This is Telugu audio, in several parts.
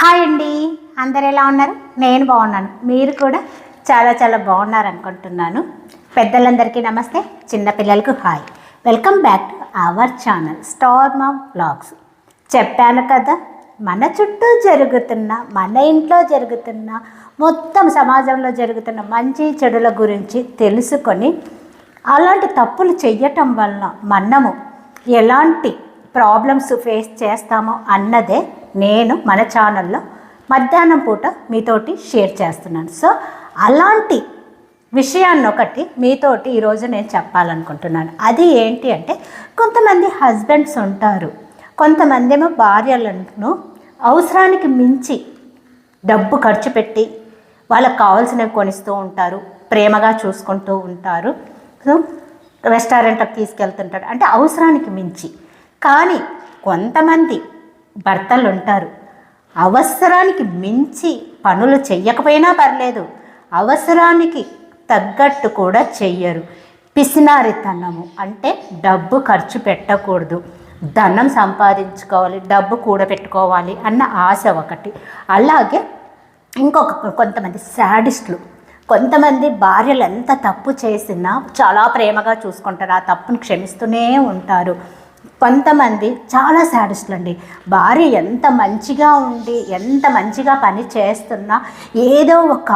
హాయ్ అండి. అందరు ఎలా ఉన్నారు? నేను బాగున్నాను. మీరు కూడా చాలా చాలా బాగున్నారు అనుకుంటున్నాను పెద్దలందరికీ నమస్తే. చిన్నపిల్లలకు hi. Welcome back to our channel star మా బ్లాగ్స్ చెప్పాను కదా మన చుట్టూ జరుగుతున్న మన ఇంట్లో జరుగుతున్న మొత్తం సమాజంలో జరుగుతున్న మంచి చెడుల గురించి తెలుసుకొని అలాంటి తప్పులు చెయ్యటం వలన మనము ఎలాంటి ప్రాబ్లమ్స్ ఫేస్ చేస్తామో అన్నదే నేను మన ఛానల్లో మధ్యాహ్నం పూట మీతోటి షేర్ చేస్తున్నాను. సో అలాంటి విషయాన్ని ఒకటి మీతోటి ఈరోజు నేను చెప్పాలనుకుంటున్నాను. అది ఏంటి అంటే కొంతమంది హస్బెండ్స్ ఉంటారు. కొంతమంది ఏమో భార్యలను అవసరానికి మించి డబ్బు ఖర్చు పెట్టి వాళ్ళకి కావాల్సినవి కొనిస్తూ ఉంటారు. ప్రేమగా చూసుకుంటూ ఉంటారు. సో రెస్టారెంట్కి తీసుకెళ్తుంటారు. అంటే అవసరానికి మించి. కానీ కొంతమంది భర్తలు ఉంటారు అవసరానికి మించి పనులు చెయ్యకపోయినా పర్లేదు అవసరానికి తగ్గట్టు కూడా చెయ్యరు. పిసినారితనము అంటే డబ్బు ఖర్చు పెట్టకూడదు. ధనం సంపాదించుకోవాలి డబ్బు కూడబెట్టుకోవాలి అన్న ఆశ ఒకటి. అలాగే ఇంకొక కొంతమంది శాడిస్టులు. కొంతమంది భార్యలు ఎంత తప్పు చేసినా చాలా ప్రేమగా చూసుకుంటారు ఆ తప్పును క్షమిస్తూనే ఉంటారు. కొంతమంది చాలా శాడిస్టులు అండి భార్య ఎంత మంచిగా ఉండి ఎంత మంచిగా పని చేస్తున్నా ఏదో ఒక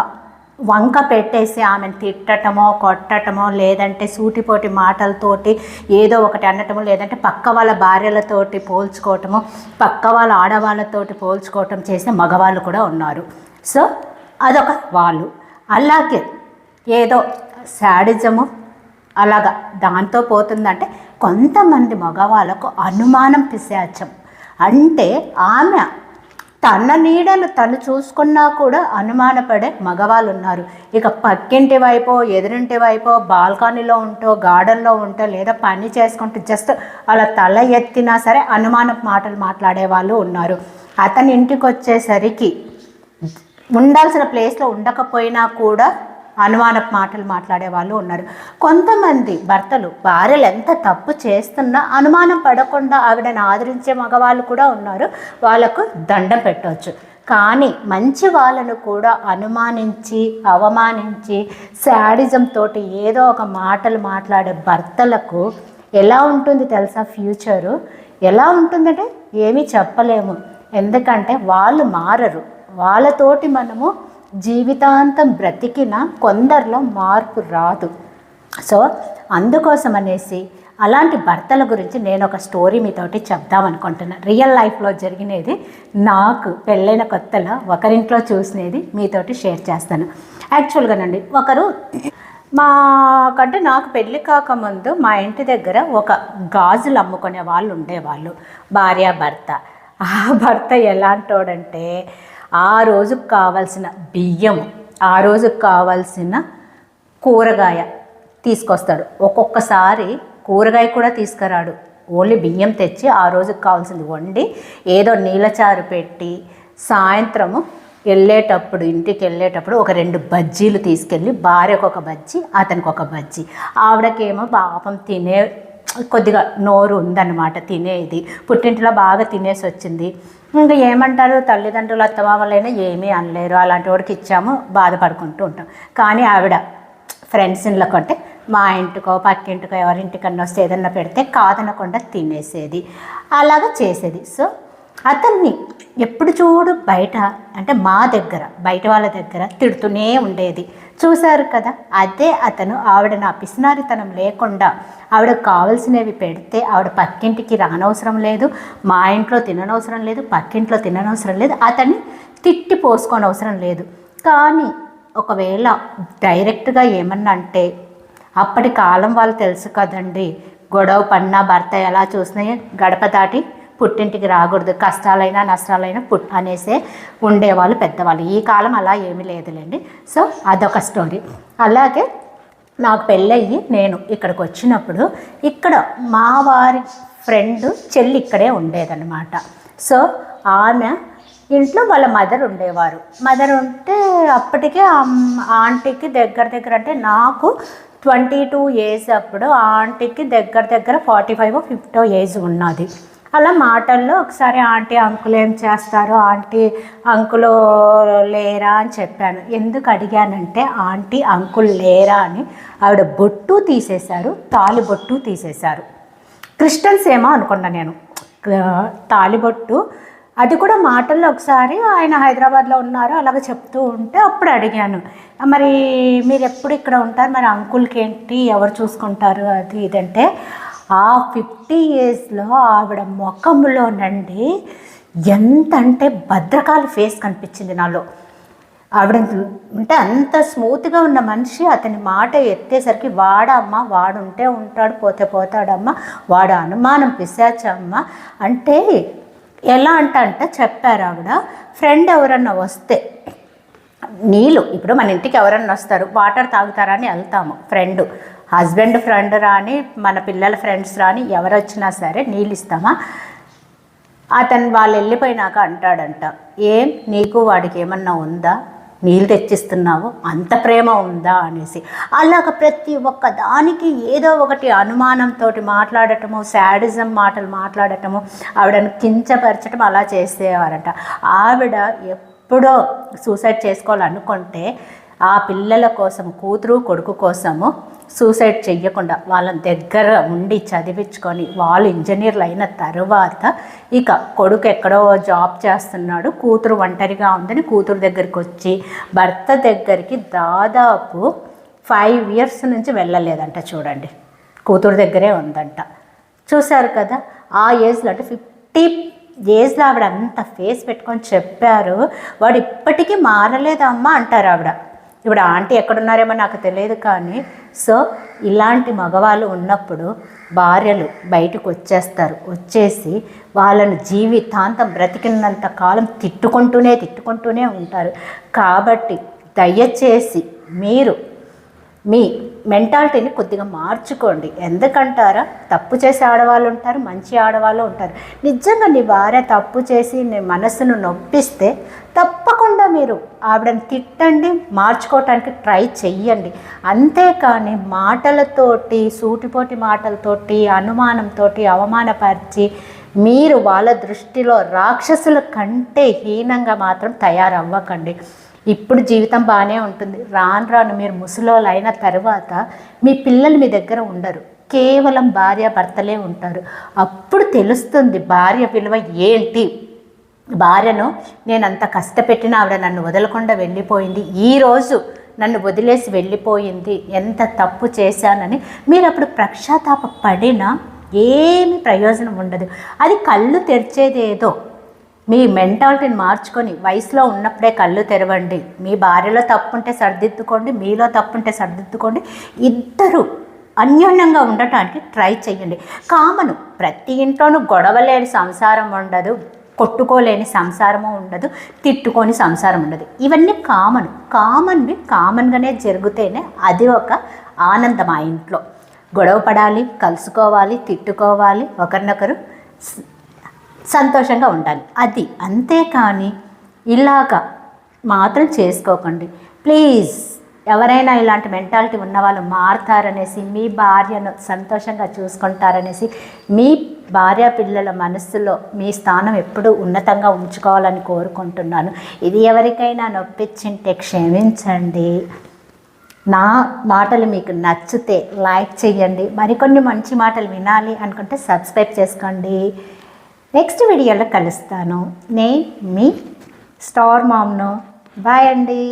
వంక పెట్టేసి ఆమెను తిట్టటమో కొట్టటమో లేదంటే సూటిపోటి మాటలతోటి ఏదో ఒకటి అనటమో లేదంటే పక్క వాళ్ళ భార్యలతోటి పోల్చుకోవటము పక్క వాళ్ళ ఆడవాళ్ళతోటి పోల్చుకోవటం చేసే మగవాళ్ళు కూడా ఉన్నారు. సో అదొక వాళ్ళు. అలాగే ఏదో శాడిజము అలాగా దాంతో పోతుందంటే కొంతమంది మగవాళ్ళకు అనుమానం పిశాచం. అంటే ఆమె తన నీడను తను చూసుకున్నా కూడా అనుమానపడే మగవాళ్ళు ఉన్నారు ఇక పక్కింటి వైపో ఎదురింటి వైపో బాల్కనీలో ఉంటో గార్డెన్లో ఉంటో లేదా పని చేసుకుంటూ జస్ట్ అలా తల ఎత్తినా సరే అనుమాన మాటలు మాట్లాడే వాళ్ళు ఉన్నారు. అతని ఇంటికి వచ్చేసరికి ఉండాల్సిన ప్లేస్లో ఉండకపోయినా కూడా అనుమాన మాటలు మాట్లాడే వాళ్ళు ఉన్నారు. కొంతమంది భర్తలు భార్యలు ఎంత తప్పు చేస్తున్నా అనుమానం పడకుండా ఆవిడని ఆదరించే మగవాళ్ళు కూడా ఉన్నారు. వాళ్ళకు దండం పెట్టవచ్చు కానీ మంచి వాళ్ళను కూడా అనుమానించి అవమానించి శాడిజం తోటి ఏదో ఒక మాటలు మాట్లాడే భర్తలకు ఎలా ఉంటుంది తెలుసా ఫ్యూచరు? ఎలా ఉంటుందంటే ఏమీ చెప్పలేము. ఎందుకంటే వాళ్ళు మారరు. వాళ్ళతోటి మనము జీవితాంతం బ్రతికిన కొందరిలో మార్పు రాదు. సో అందుకోసం అనేసి అలాంటి భర్తల గురించి నేను ఒక స్టోరీ మీతోటి చెప్దామనుకుంటున్నాను రియల్ లైఫ్లో జరిగినది నాకు పెళ్ళైన కొత్తలో ఒకరింట్లో చూసినది మీతోటి షేర్ చేస్తాను. యాక్చువల్గానండి ఒకరు మా కంటే నాకు పెళ్ళి కాకముందు మా ఇంటి దగ్గర ఒక గాజులు అమ్ముకునే వాళ్ళు ఉండేవాళ్ళు. భార్య భర్త. ఆ భర్త ఎలాంటోడంటే ఆ రోజుకు కావాల్సిన బియ్యం ఆ రోజుకు కావాల్సిన కూరగాయ తీసుకొస్తాడు. ఒక్కొక్కసారి కూరగాయ కూడా తీసుకురాడు. ఓన్లీ బియ్యం తెచ్చి ఆ రోజుకి కావాల్సింది వండి ఏదో నీళ్ళచారు పెట్టి సాయంత్రము వెళ్ళేటప్పుడు ఇంటికి వెళ్ళేటప్పుడు ఒక రెండు బజ్జీలు తీసుకెళ్ళి భార్యకు ఒక బజ్జీ అతనికి ఒక బజ్జీ. ఆవిడకేమో పాపం తినే కొద్దిగా నోరు ఉందన్నమాట తినేది. పుట్టింటిలో బాగా తినేసి వచ్చింది. ఇంకా ఏమంటారు? తల్లిదండ్రులు అత్తమామలైనా ఏమీ అనలేరు. అలాంటి వాడికి ఇచ్చాము బాధపడుకుంటూ ఉంటాం. కానీ ఆవిడ ఫ్రెండ్స్ ఇళ్ళకు అంటే మా ఇంటికో పక్కింటికో ఎవరింటికన్నా వస్తే ఏదన్నా పెడితే కాదనకుండా తినేసేది. అలాగా చేసేది. సో అతన్ని ఎప్పుడు చూడు బయట అంటే మా దగ్గర బయట వాళ్ళ దగ్గర తిడుతూనే ఉండేది. చూశారు కదా అదే అతను ఆవిడ నా పిసినారితనం లేకుండా ఆవిడ కావాల్సినవి పెడితే ఆవిడ పక్కింటికి రానవసరం లేదు మా ఇంట్లో తిననవసరం లేదు పక్కింట్లో తిననవసరం లేదు అతన్ని తిట్టి పోసుకోని అవసరం లేదు. కానీ ఒకవేళ డైరెక్ట్గా ఏమన్నా అంటే అప్పటి కాలం వాళ్ళు తెలుసు కదండి గొడవ పడినా భర్త ఎలా చూసినాయి గడప దాటి పుట్టింటికి రాకూడదు. కష్టాలైనా నష్టాలైనా పుట్ అనేసే ఉండేవాళ్ళు పెద్దవాళ్ళు. ఈ కాలం అలా ఏమీ లేదులేండి. సో అదొక స్టోరీ. అలాగే నాకు పెళ్ళయ్యి నేను ఇక్కడికి వచ్చినప్పుడు ఇక్కడ మా వారి ఫ్రెండ్ చెల్లి ఇక్కడే ఉండేదన్నమాట. సో ఆమె ఇంట్లో వాళ్ళ మదర్ ఉండేవారు. మదర్ ఉంటే అప్పటికే ఆంటీకి దగ్గర దగ్గర అంటే నాకు ట్వంటీ టూ ఏజ్ అప్పుడు ఆంటీకి దగ్గర దగ్గర ఫార్టీ ఫైవ్ ఫిఫ్టో ఏజ్ ఉన్నది. అలా మాటల్లో ఒకసారి ఆంటీ అంకుల్ ఏం చేస్తారు ఆంటీ అంకులు లేరా అని చెప్పాను. ఎందుకు అడిగానంటే ఆంటీ అంకుల్ లేరా అని ఆవిడ బొట్టు తీసేశారు తాలి బొట్టు తీసేశారు. క్రిస్టియన్స్ ఏమో అనుకున్నా నేను. తాలిబొట్టు అది కూడా మాటల్లో ఒకసారి ఆయన హైదరాబాద్లో ఉన్నారు అలాగ చెప్తూ ఉంటే అప్పుడు అడిగాను. మరి మీరు ఎప్పుడు ఇక్కడ ఉంటారు? మరి అంకుల్కి ఏంటి? ఎవరు చూసుకుంటారు? అది ఇదంటే ఆ ఫిఫ్టీ ఇయర్స్లో ఆవిడ ముఖంలోనండి ఎంత అంటే భద్రకాళి ఫేస్ కనిపించింది నాలో. ఆవిడ అంటే అంత స్మూత్గా ఉన్న మనిషి అతని మాట ఎత్తేసరికి వాడమ్మా వాడుంటే ఉంటాడు పోతే పోతాడమ్మా వాడు అనుమానం పిశాచమ్మ అంటే ఎలా అంట అంట చెప్పారు ఆవిడ. ఫ్రెండ్ ఎవరన్నా వస్తే నీళ్ళు ఇప్పుడు మన ఇంటికి ఎవరన్నా వస్తారు వాటర్ తాగుతారని వెళ్తాము ఫ్రెండ్. హస్బెండ్ ఫ్రెండ్ రాని మన పిల్లల ఫ్రెండ్స్ రాని ఎవరు వచ్చినా సరే నీళ్ళు ఇస్తామా అతను వాళ్ళు వెళ్ళిపోయినాక అంటాడంట ఏం? నీకు వాడికి ఏమన్నా ఉందా? నీళ్ళు తెచ్చిస్తున్నావు? అంత ప్రేమ ఉందా? అనేసి. అలాగ ప్రతి ఒక్క దానికి ఏదో ఒకటి అనుమానంతో మాట్లాడటము శాడిజం మాటలు మాట్లాడటము ఆవిడను కించపరచడం అలా చేసేవారట. ఆవిడ ఎప్పుడో సూసైడ్ చేసుకోవాలనుకుంటే ఆ పిల్లల కోసం కూతురు కొడుకు కోసము సూసైడ్ చెయ్యకుండా వాళ్ళ దగ్గర ఉండి చదివించుకొని వాళ్ళు ఇంజనీర్లు అయిన తర్వాత ఇక కొడుకు ఎక్కడో జాబ్ చేస్తున్నాడు కూతురు ఒంటరిగా ఉందని కూతురు దగ్గరికి వచ్చి భర్త దగ్గరికి దాదాపు ఫైవ్ ఇయర్స్ నుంచి వెళ్ళలేదంట చూడండి. కూతురు దగ్గరే ఉందంట. చూశారు కదా ఆ ఏజ్లో అంటే ఫిఫ్టీ ఏజ్లో ఆవిడ అంత ఫేస్ పెట్టుకొని చెప్పారు వాడు ఇప్పటికీ మారలేదమ్మా అంటారు ఆవిడ. ఇప్పుడు ఆంటీ ఎక్కడున్నారేమో నాకు తెలియదు కానీ సో ఇలాంటి మగవాళ్ళు ఉన్నప్పుడు భార్యలు బయటకు వచ్చేస్తారు. వచ్చేసి వాళ్ళను జీవితాంతం బ్రతికినంత కాలం తిట్టుకుంటూనే తిట్టుకుంటూనే ఉంటారు. కాబట్టి దయచేసి మీరు మీ మెంటాలిటీని కొద్దిగా మార్చుకోండి. ఎందుకంటారా? తప్పు చేసే ఆడవాళ్ళు ఉంటారు మంచి ఆడవాళ్ళు ఉంటారు. నిజంగా నీ భార్య తప్పు చేసి నీ మనసును నొప్పిస్తే తప్పకుండా మీరు ఆవిడని తిట్టండి మార్చుకోవటానికి ట్రై చెయ్యండి. అంతేకాని మాటలతోటి సూటిపోటి మాటలతోటి అనుమానంతో అవమానపరిచి మీరు వాళ్ళ దృష్టిలో రాక్షసుల కంటే హీనంగా మాత్రం తయారవ్వకండి. ఇప్పుడు జీవితం బాగానే ఉంటుంది. రాను రాను మీరు ముసలోళ్ళు అయిన తర్వాత మీ పిల్లలు మీ దగ్గర ఉండరు. కేవలం భార్య భర్తలే ఉంటారు. అప్పుడు తెలుస్తుంది భార్య విలువ ఏంటి? భార్యను నేను అంత కష్టపెట్టిన ఆవిడ నన్ను వదలకుండా వెళ్ళిపోయింది. ఈరోజు నన్ను వదిలేసి వెళ్ళిపోయింది. ఎంత తప్పు చేశానని మీరు అప్పుడు ప్రక్షాతాప పడినా ఏమి ప్రయోజనం ఉండదు. అది కళ్ళు తెరిచేదేదో మీ మెంటాలిటీని మార్చుకొని వయసులో ఉన్నప్పుడే కళ్ళు తెరవండి. మీ భార్యలో తప్పుంటే సర్దిద్దుకోండి మీలో తప్పుంటే సర్దిద్దుకోండి. ఇద్దరు అన్యోన్యంగా ఉండటానికి ట్రై చేయండి కామను ప్రతి ఇంట్లోనూ గొడవలేని సంసారం ఉండదు కొట్టుకోలేని సంసారము ఉండదు తిట్టుకోని సంసారం ఉండదు. ఇవన్నీ కామన్. కామన్వి కామన్గానే జరిగితేనే అది ఒక ఆనందం ఆ ఇంట్లో. గొడవ పడాలి కలుసుకోవాలి తిట్టుకోవాలి ఒకరినొకరు సంతోషంగా ఉండాలి అది అంతేకాని ఇలాగ మాత్రం చేసుకోకండి. ప్లీజ్ ఎవరైనా ఇలాంటి మెంటాలిటీ ఉన్న వాళ్ళు మారుతారనేసి మీ భార్యను సంతోషంగా చూసుకుంటారనేసి మీ భార్య పిల్లల మనస్సులో మీ స్థానం ఎప్పుడూ ఉన్నతంగా ఉంచుకోవాలని కోరుకుంటున్నాను. ఇది ఎవరికైనా నొప్పించింటే క్షమించండి. నా మాటలు మీకు నచ్చితే లైక్ చేయండి. మరికొన్ని మంచి మాటలు వినాలి అనుకుంటే సబ్స్క్రైబ్ చేసుకోండి. నెక్స్ట్ వీడియోలో కలుస్తాను. నేను మీ స్టార్ మామ్ను. బాయ్ అండి.